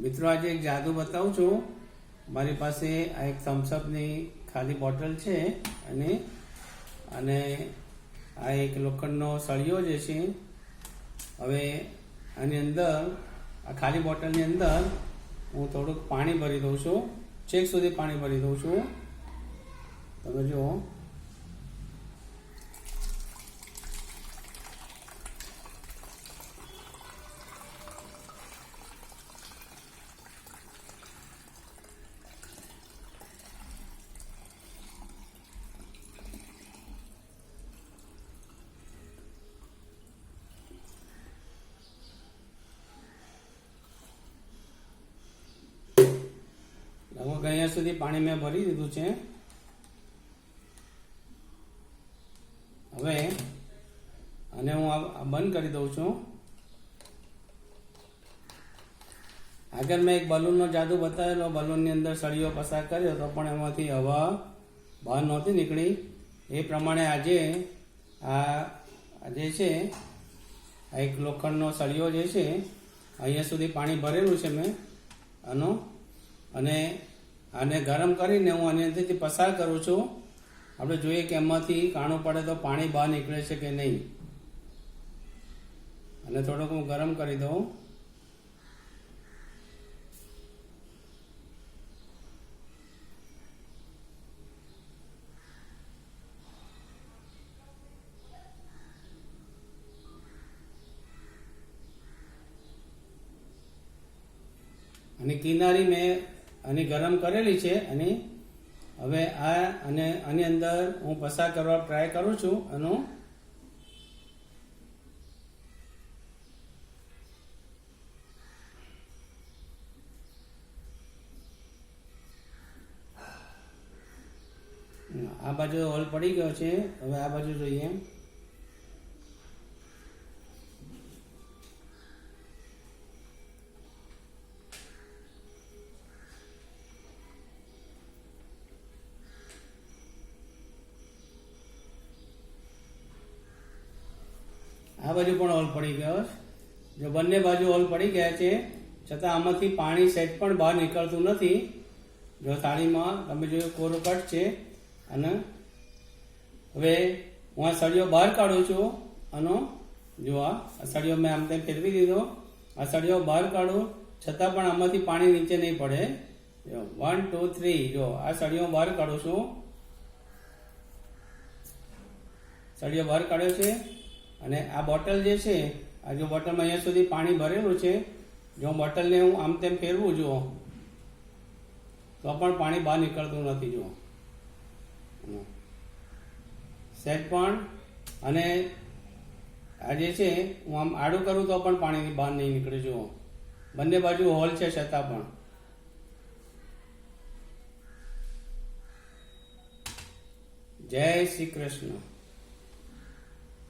મિત્રો, આજે એક જાદુ બતાવું છું. મારી પાસે આ એક થમ્સઅપની ખાલી બોટલ છે અને અને આ એક લોખંડનો સળિયો જે છે, હવે આની અંદર, આ ખાલી બોટલની અંદર હું થોડુંક પાણી ભરી દઉં છું. છેક સુધી પાણી ભરી દઉં છું. તમે જુઓ. લગભગ અહીંયા સુધી પાણી મેં ભરી દીધું છે. હવે અને હું આ બંધ કરી દઉં છું. આગળ મેં એક બલૂનનો જાદુ બતાવેલો. બલૂનની અંદર સળીઓ પસાર કર્યો તો પણ એમાંથી હવા બહાર નહોતી નીકળી. એ પ્રમાણે આજે આ જે છે, આ એક લોખંડનો સળિયો જે છે, અહીંયા સુધી પાણી ભરેલું છે મેં આનો. અને આને ગરમ કરીને હું આની અંદરથી પસાર કરું છું. આપણે જોઈએ કે એમાંથી કાણું પડે તો પાણી બહાર નીકળે છે કે નહીં. અને થોડુંક હું ગરમ કરી દઉં. અને કિનારી મેં આની ગરમ કરેલી છે અને હવે આ અને આની અંદર હું પસાર કરવા ટ્રાય કરું છું આનું આ બાજુ હોલ પડી ગયો છે. હવે આ બાજુ જોઈએ. આ બાજુ પણ હોલ પડી ગયો જો બંને બાજુ હોલ પડી ગયા છે, છતાં આમાંથી પાણી સેટ પણ બહાર નીકળતું નથી. જો થાળીમાં તમે જોયું કોરો કટ છે, અને હવે હું આ સળિયો બહાર કાઢું છું આનો જો આ સળિયો મેં આમ તેમ ફેરવી દીધો, આ સળિયો બહાર કાઢું, છતાં પણ આમાંથી પાણી નીચે નહીં પડે. જો વન ટુ થ્રી જો, આ સળિયો બહાર કાઢું છું. સળિયો બહાર કાઢ્યો છે. અને આ બોટલ જે છે, આ જો બોટલમાં અહીંયા સુધી પાણી ભરેલું છે, જો બોટલને હું આમ તેમ ફેરવું જુઓ, તો પણ પાણી બહાર નીકળતું નથી જુઓ. સેટ પણ, અને આ જે છે, હું આમ આડું કરું તો પણ પાણી બહાર નહીં નીકળે જુઓ. બંને બાજુ હોલ છે છતાં પણ. જય શ્રી કૃષ્ણ.